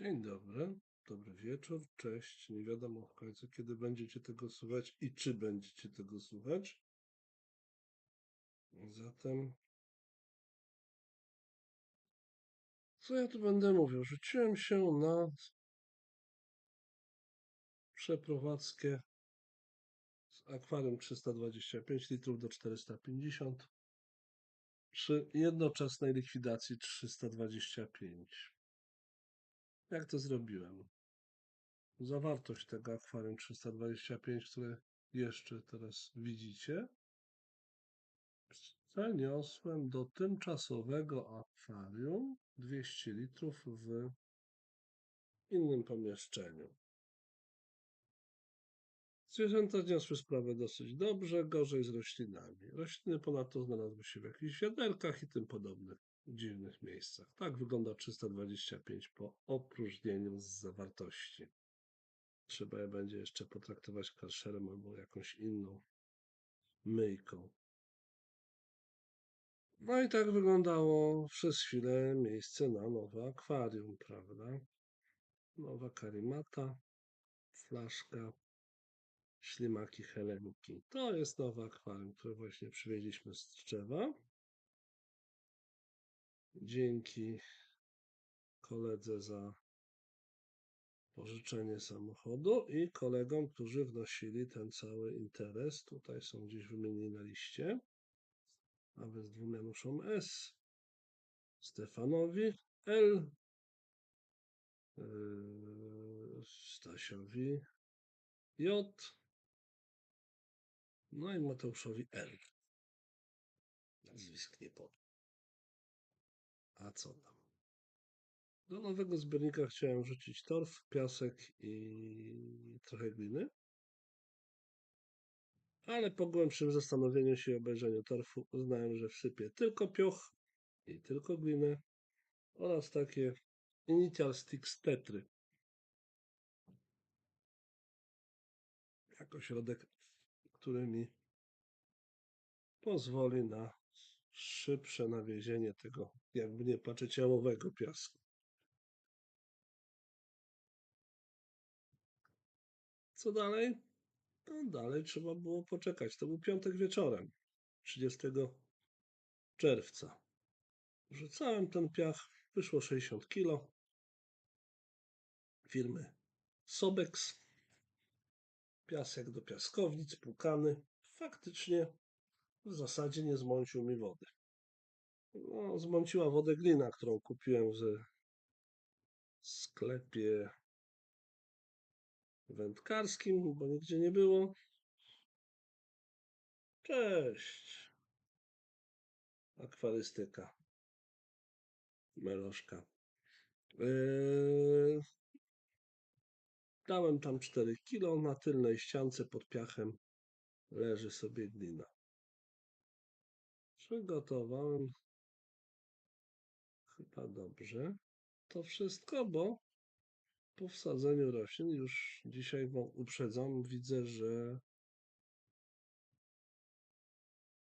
Dzień dobry, dobry wieczór, cześć. Nie wiadomo w końcu, kiedy będziecie tego słuchać i czy będziecie tego słuchać. Zatem, co ja tu będę mówił? Rzuciłem się na przeprowadzkę z akwarium 325 litrów do 450 przy jednoczesnej likwidacji 325. Jak to zrobiłem? Zawartość tego akwarium 325, które jeszcze teraz widzicie, przeniosłem do tymczasowego akwarium 200 litrów w innym pomieszczeniu. Zwierzęta zniosły sprawę dosyć dobrze, gorzej z roślinami. Rośliny ponadto znalazły się w jakichś wiaderkach i tym podobnych dziwnych miejscach. Tak wygląda 325 po opróżnieniu z zawartości. Trzeba je będzie jeszcze potraktować karszerem albo jakąś inną myjką. No i tak wyglądało przez chwilę miejsce na nowe akwarium, prawda? Nowa karimata, flaszka, ślimaki helenki. To jest nowe akwarium, które właśnie przywieźliśmy z Tczewa. Dzięki koledze za pożyczenie samochodu i kolegom, którzy wnosili ten cały interes. Tutaj są gdzieś wymienieni na liście. A więc dwóm Januszom S, Stefanowi L, yy, Stasiowi J, no i Mateuszowi L. Nazwisk nie powiem. A co tam? Do nowego zbiornika chciałem rzucić torf, piasek i trochę gliny. Ale po głębszym zastanowieniu się i obejrzeniu torfu uznałem, że wsypię tylko pioch i tylko glinę oraz takie initial sticks tetry. Jako środek, który mi pozwoli na szybsze nawiezienie tego, jakby nie patrzeć, jałowego piasku. Co dalej? No dalej trzeba było poczekać. To był piątek wieczorem, 30 czerwca. Rzucałem ten piach, wyszło 60 kg. Firmy Sobex. Piasek do piaskownic, płukany. Faktycznie w zasadzie nie zmącił mi wody. No, zmąciła wodę glina, którą kupiłem w sklepie wędkarskim, bo nigdzie nie było. Cześć. Akwarystyka. Meloszka. Yy... Dałem tam 4 kilo. Na tylnej ściance pod piachem leży sobie glina. Przygotowałem chyba dobrze to wszystko, bo po wsadzeniu roślin, już dzisiaj wam uprzedzam, widzę, że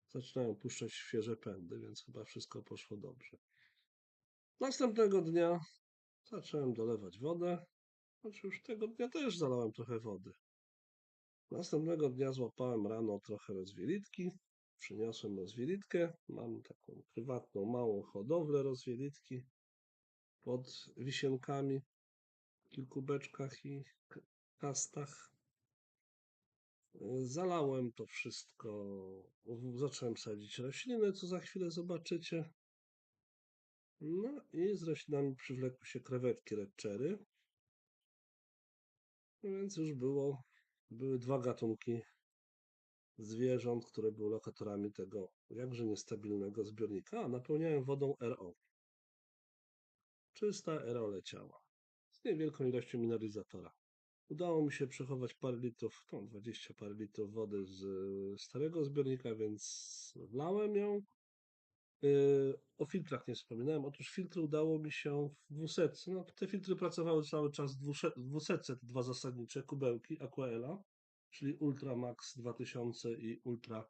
zaczynają puszczać świeże pędy, więc chyba wszystko poszło dobrze. Następnego dnia zacząłem dolewać wodę, choć już tego dnia też zalałem trochę wody. Następnego dnia złapałem rano trochę rozwielitki, przyniosłem rozwielitkę, mam taką prywatną, małą hodowlę rozwielitki pod wisienkami kilku beczkach i kastach. Zalałem to wszystko, zacząłem sadzić rośliny, co za chwilę zobaczycie. No i z roślinami przywlekły się krewetki redczery. Więc już było, były dwa gatunki zwierząt, które były lokatorami tego jakże niestabilnego zbiornika, a napełniałem wodą RO. Czysta RO leciała z niewielką ilością mineralizatora. Udało mi się przechować parę litrów, no 20 parę litrów wody z starego zbiornika, więc wlałem ją. Yy, o filtrach nie wspominałem. Otóż filtry udało mi się w 200. No, te filtry pracowały cały czas w 200, te dwa zasadnicze kubełki Aquaela, czyli Ultra Max 2000 i Ultra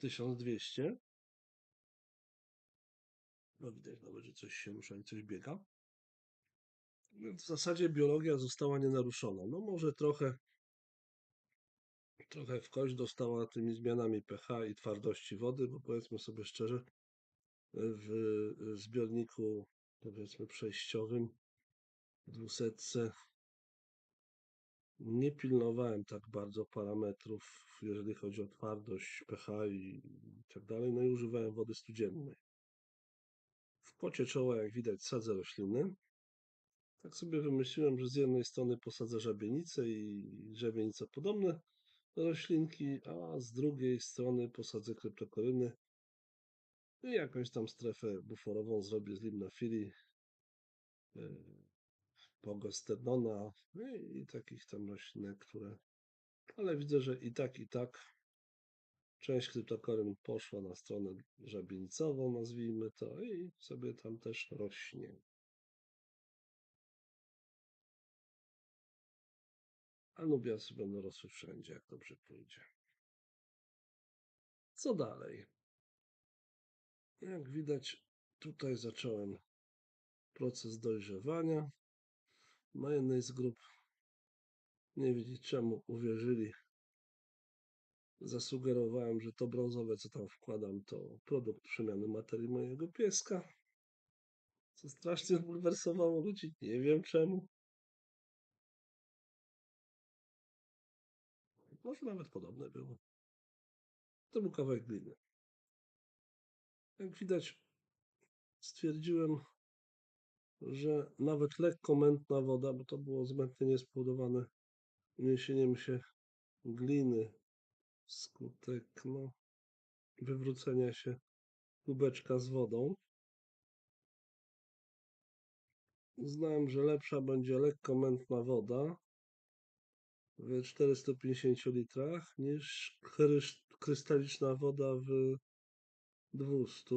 1200. No widać nawet, że coś się rusza i coś biega. Więc w zasadzie biologia została nienaruszona. No może trochę, trochę w kość dostała tymi zmianami pH i twardości wody, bo powiedzmy sobie szczerze, w zbiorniku powiedzmy przejściowym dwusetce nie pilnowałem tak bardzo parametrów, jeżeli chodzi o twardość, pH i tak dalej, no i używałem wody studziennej. W pocie czoła, jak widać, sadzę rośliny. Tak sobie wymyśliłem, że z jednej strony posadzę żabienicę i żabienico podobne roślinki, a z drugiej strony posadzę kryptokoryny i jakąś tam strefę buforową zrobię z limnofilii, pogosternona no i takich tam roślinek, które... Ale widzę, że i tak, i tak część kryptokoryn poszła na stronę żabienicową, nazwijmy to, i sobie tam też rośnie. Anubiasy będą rosły wszędzie, jak dobrze pójdzie. Co dalej? Jak widać, tutaj zacząłem proces dojrzewania. Na jednej z grup, nie wiedzieć czemu, uwierzyli. Zasugerowałem, że to brązowe, co tam wkładam, to produkt przemiany materii mojego pieska. Co strasznie zbulwersowało ludzi, nie wiem czemu. Może nawet podobne było. To był kawałek gliny. Jak widać, stwierdziłem, że nawet lekko mętna woda, bo to było zmętnienie spowodowane uniesieniem się gliny wskutek no, wywrócenia się kubeczka z wodą. Uznałem, że lepsza będzie lekko mętna woda w 450 litrach niż krystaliczna woda w 200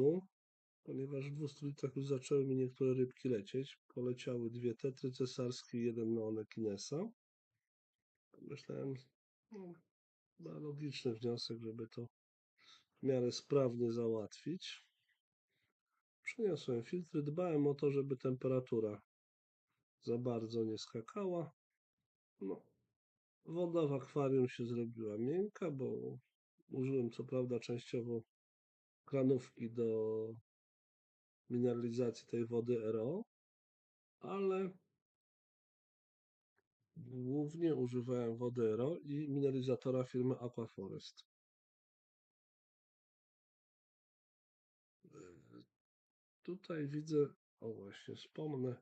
ponieważ w 200 litrach już zaczęły mi niektóre rybki lecieć. Poleciały dwie tetry cesarskie jeden neonekinesa. Myślałem, no, logiczny wniosek, żeby to w miarę sprawnie załatwić. Przeniosłem filtry, dbałem o to, żeby temperatura za bardzo nie skakała. No, woda w akwarium się zrobiła miękka, bo użyłem co prawda częściowo kranówki do mineralizacji tej wody RO, ale głównie używałem wody RO i mineralizatora firmy Aquaforest. Tutaj widzę, o właśnie, wspomnę,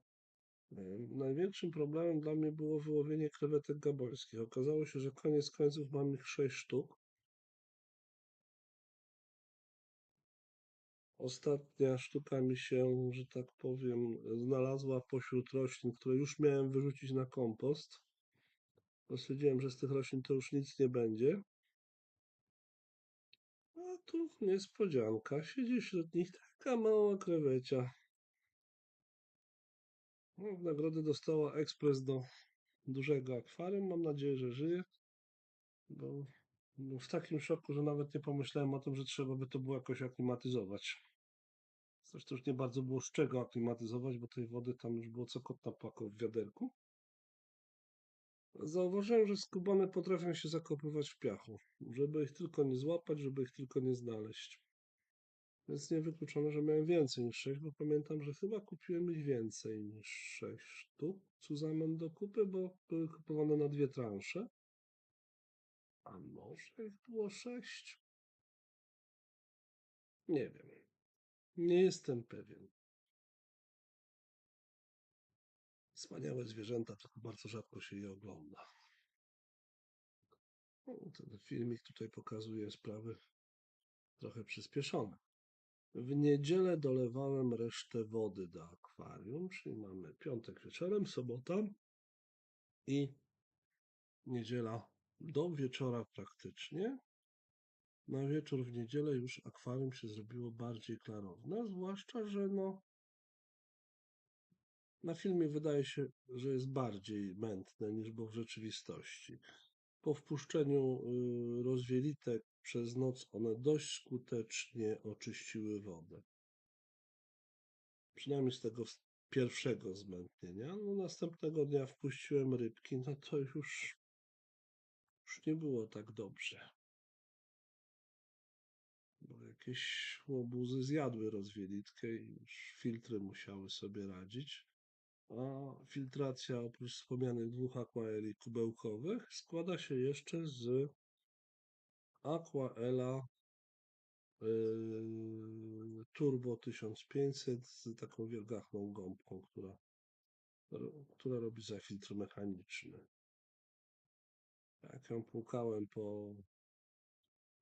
największym problemem dla mnie było wyłowienie krewetek gabońskich. Okazało się, że koniec końców mam ich 6 sztuk. Ostatnia sztuka mi się, że tak powiem, znalazła pośród roślin, które już miałem wyrzucić na kompost. Stwierdziłem, że z tych roślin to już nic nie będzie. A tu niespodzianka. Siedzi wśród nich taka mała krewecia. No, w nagrodę dostała ekspres do dużego akwarium. Mam nadzieję, że żyje. Bo w takim szoku, że nawet nie pomyślałem o tym, że trzeba by to było jakoś aklimatyzować. Zresztą już nie bardzo było z czego aklimatyzować, bo tej wody tam już było co kot napłakał w wiaderku. Zauważyłem, że skubany potrafią się zakopywać w piachu, żeby ich tylko nie złapać, żeby ich tylko nie znaleźć. Więc niewykluczone, że miałem więcej niż 6, bo pamiętam, że chyba kupiłem ich więcej niż 6 sztuk Cuzamen do kupy, bo były kupowane na dwie transze. A może ich było 6? Nie wiem. Nie jestem pewien. Wspaniałe zwierzęta, tylko bardzo rzadko się je ogląda. No, ten filmik tutaj pokazuje sprawy trochę przyspieszone. W niedzielę dolewałem resztę wody do akwarium, czyli mamy piątek wieczorem, sobota i niedziela do wieczora praktycznie. Na wieczór w niedzielę już akwarium się zrobiło bardziej klarowne, zwłaszcza, że no na filmie wydaje się, że jest bardziej mętne niż było w rzeczywistości. Po wpuszczeniu y, rozwielitek przez noc one dość skutecznie oczyściły wodę. Przynajmniej z tego pierwszego zmętnienia. No, następnego dnia wpuściłem rybki, no to już, już nie było tak dobrze. Bo jakieś łobuzy zjadły rozwielitkę i już filtry musiały sobie radzić. A filtracja oprócz wspomnianych dwóch aquaeli kubełkowych składa się jeszcze z Aquaela yy, Turbo 1500 z taką wielgachną gąbką, która, która robi zafiltr mechaniczny. Jak ją płukałem po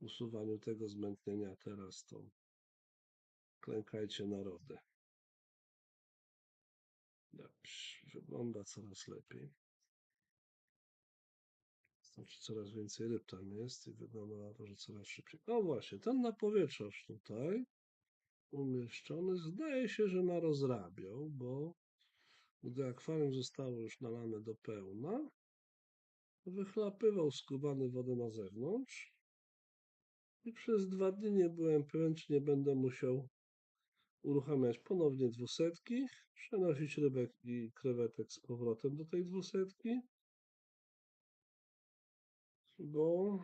usuwaniu tego zmętnienia teraz, to klękajcie narody. Dobrze, wygląda coraz lepiej. Znaczy coraz więcej ryb tam jest i wygląda na to, że coraz szybciej. O właśnie, ten napowietrzacz tutaj umieszczony zdaje się, że narozrabiał, bo gdy akwarium zostało już nalane do pełna, wychlapywał skubany wodę na zewnątrz i przez dwa dni nie byłem pewien, czy nie będę musiał uruchamiać ponownie dwusetki, przenosić rybek i krewetek z powrotem do tej dwusetki, bo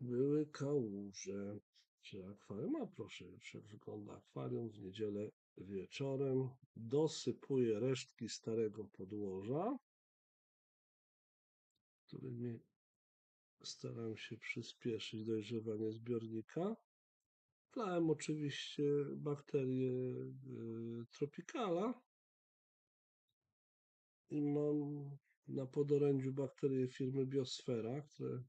były kałuże. Czy akwarium? A proszę, jak wygląda akwarium w niedzielę wieczorem. Dosypuję resztki starego podłoża, którymi staram się przyspieszyć dojrzewanie zbiornika. Wlałem oczywiście bakterie y, tropikala i mam na podorędziu bakterie firmy Biosfera, które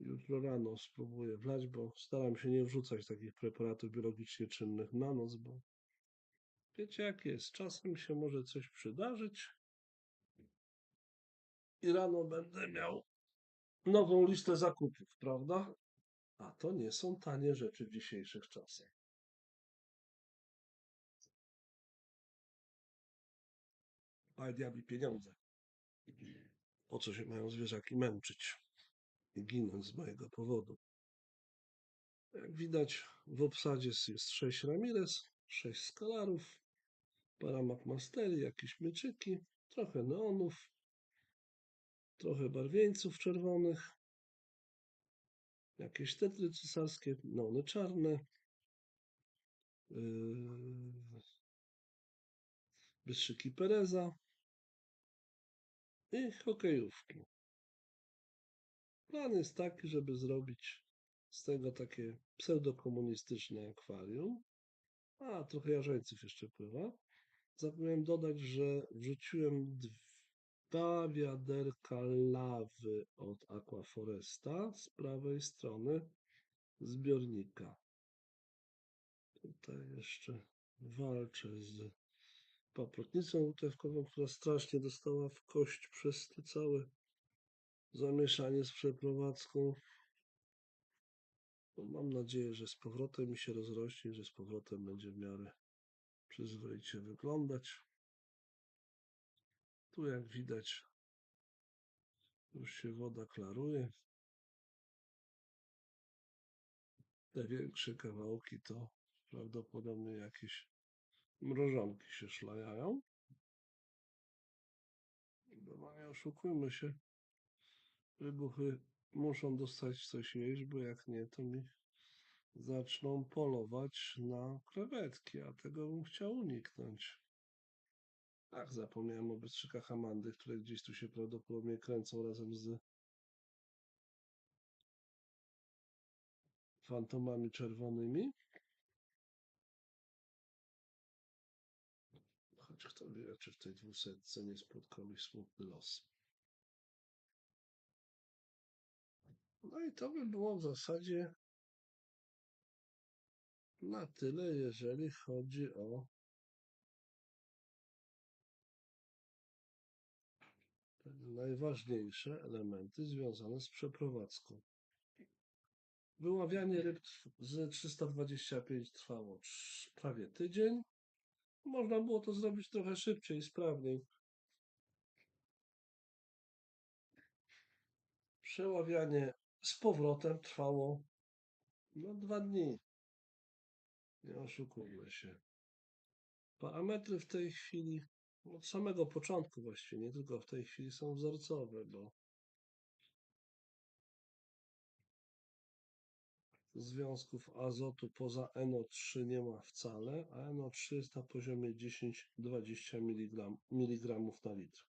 jutro rano spróbuję wlać, bo staram się nie wrzucać takich preparatów biologicznie czynnych na noc, bo wiecie jak jest, czasem się może coś przydarzyć i rano będę miał nową listę zakupów, prawda? A to nie są tanie rzeczy w dzisiejszych czasach. Ale diabli pieniądze. Po co się mają zwierzaki męczyć i ginąć z mojego powodu? Jak widać, w obsadzie jest 6 Ramirez, 6 skalarów, para McMastery, jakieś mieczyki, trochę neonów, trochę barwieńców czerwonych, jakieś tetry cesarskie, neony czarne, yy, bystrzyki Pereza i hokejówki. Plan jest taki, żeby zrobić z tego takie pseudokomunistyczne akwarium. A, trochę jarzeńców jeszcze pływa. Zapomniałem dodać, że wrzuciłem dwa wiaderka lawy od Aquaforesta z prawej strony zbiornika. Tutaj jeszcze walczę z paprotnicą utewkową, która strasznie dostała w kość przez to całe zamieszanie z przeprowadzką. No, mam nadzieję, że z powrotem mi się rozrośnie, że z powrotem będzie w miarę przyzwoicie wyglądać. Tu jak widać już się woda klaruje. Te większe kawałki to prawdopodobnie jakieś mrożonki się szlajają. Bo nie oszukujmy się, wybuchy muszą dostać coś jeść, bo jak nie, to mi zaczną polować na krewetki, a tego bym chciał uniknąć. Ach, zapomniałem o bystrzykach Amandy, które gdzieś tu się prawdopodobnie kręcą razem z fantomami czerwonymi. Choć kto wie, czy w tej dwusetce nie spotkał ich smutny los. No i to by było w zasadzie na tyle, jeżeli chodzi o najważniejsze elementy związane z przeprowadzką. Wyławianie ryb z 325 trwało prawie tydzień. Można było to zrobić trochę szybciej, sprawniej. Przeławianie z powrotem trwało no dwa dni. Nie oszukujmy się. Parametry w tej chwili, od samego początku właściwie, nie tylko w tej chwili, są wzorcowe, bo związków azotu poza NO3 nie ma wcale, a NO3 jest na poziomie 10-20 mg, mg na litr.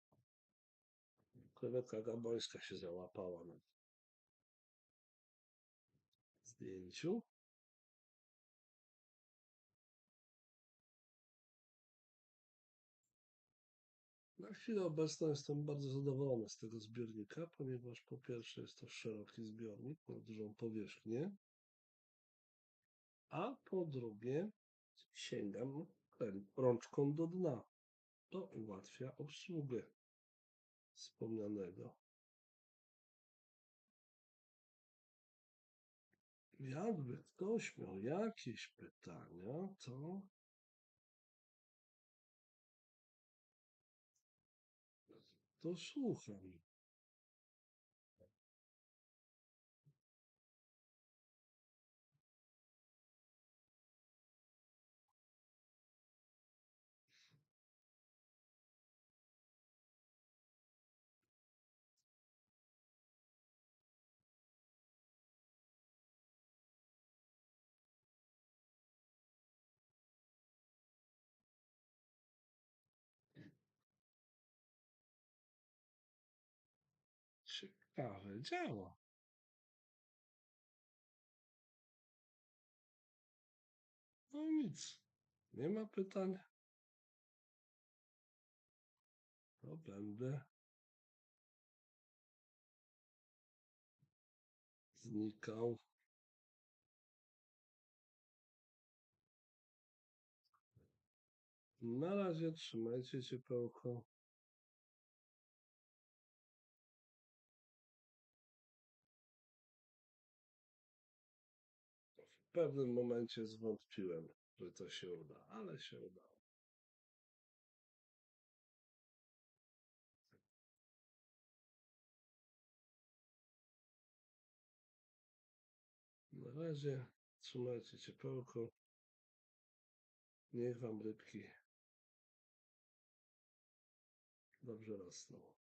Krewetka gabońska się załapała na zdjęciu. Na chwilę obecną jestem bardzo zadowolony z tego zbiornika, ponieważ po pierwsze jest to szeroki zbiornik, ma dużą powierzchnię, a po drugie sięgam rączką do dna. To ułatwia obsługę wspomnianego. Jakby ktoś miał jakieś pytania, to to słucham. Ciekawe, działa. No nic, nie ma pytań. To będę znikał. Na razie trzymajcie ciepełko. W pewnym momencie zwątpiłem, że to się uda, ale się udało. Na razie trzymajcie ciepełko. Niech wam rybki dobrze rosną.